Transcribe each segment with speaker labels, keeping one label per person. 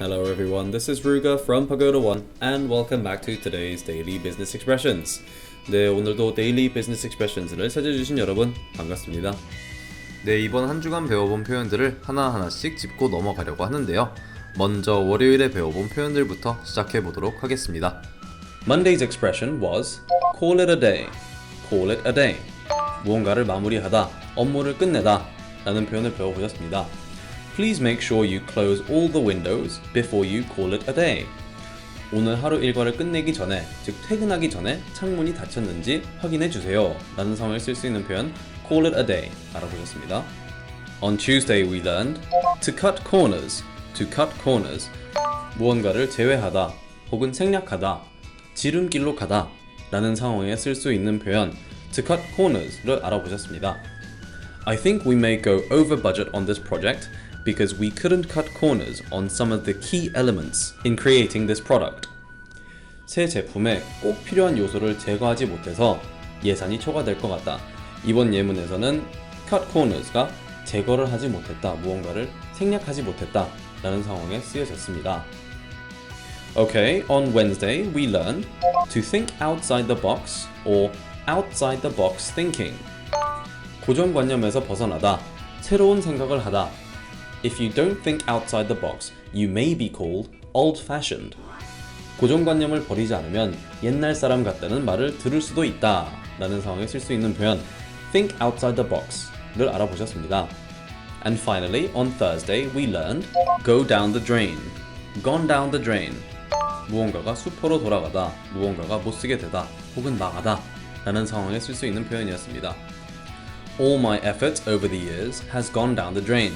Speaker 1: Hello everyone, this is Ruga from Pagoda One and welcome back to today's Daily Business Expressions. 네, 오늘도 Daily Business Expressions를 찾아주신 여러분 반갑습니다. 네, 이번 한 주간 배워본 표현들을 하나하나씩 짚고 넘어가려고 하는데요. 먼저 월요일에 배워본 표현들부터 시작해 보도록 하겠습니다. Monday's expression was call it a day. call it a day. 무언가를 마무리하다, 업무를 끝내다 라는 표현을 배워보셨습니다. Please make sure you close all the windows before you call it a day. 오늘 하루 일과를 끝내기 전에, 즉 퇴근하기 전에 창문이 닫혔는지 확인해 주세요. 라는 상황을 쓸수 있는 표현 call it a day 알아보셨습니다. On Tuesday we learned to cut corners. to cut corners. 무언가를 제외하다 혹은 생략하다, 지름길로 가다 라는 상황에 쓸 수 있는 표현 to cut corners를 알아보셨습니다. I think we may go over budget on this project because we couldn't cut corners on some of the key elements in creating this product. 새 제품에 꼭 필요한 요소를 제거하지 못해서 예산이 초과될 것 같다. 이번 예문에서는 cut corners가 제거를 하지 못했다, 무언가를 생략하지 못했다 라는 상황에 쓰여졌습니다. Okay, on Wednesday we learned to think outside the box or outside the box thinking. 고정관념에서 벗어나다, 새로운 생각을 하다. If you don't think outside the box, you may be called old-fashioned. 고정관념을 버리지 않으면 옛날 사람 같다는 말을 들을 수도 있다 라는 상황에 쓸 수 있는 표현 think outside the box를 알아보셨습니다. And finally, on Thursday, we learned go down the drain. gone down the drain. 무언가가 수포로 돌아가다, 무언가가 못쓰게 되다, 혹은 망하다 라는 상황에 쓸 수 있는 표현이었습니다. All my effort over the years has gone down the drain.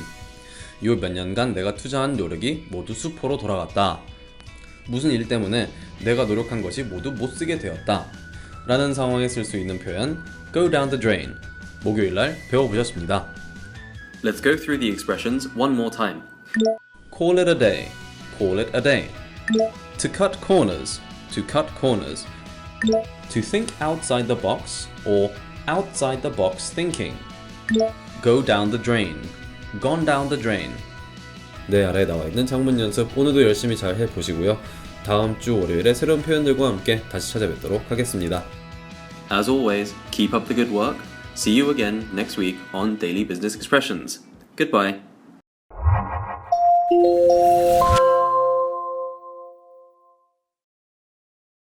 Speaker 1: 요 몇 년간 내가 투자한 노력이 모두 수포로 돌아갔다. 무슨 일 때문에 내가 노력한 것이 모두 못 쓰게 되었다. 라는 상황에 쓸 수 있는 표현 go down the drain. 목요일 날 배워보셨습니다.
Speaker 2: Let's go through the expressions one more time.
Speaker 1: Call it a day. Call it a day. To cut corners. To cut corners. To think outside the box or outside the box thinking. Go down the drain. Gone Down the Drain. 네, 아래 나와 있는 창문 연습 오늘도 열심히 잘 해보시고요. 다음 주 월요일에 새로운 표현들과 함께 다시 찾아뵙도록 하겠습니다.
Speaker 2: As always, keep up the good work. See you again next week on Daily Business Expressions. Goodbye.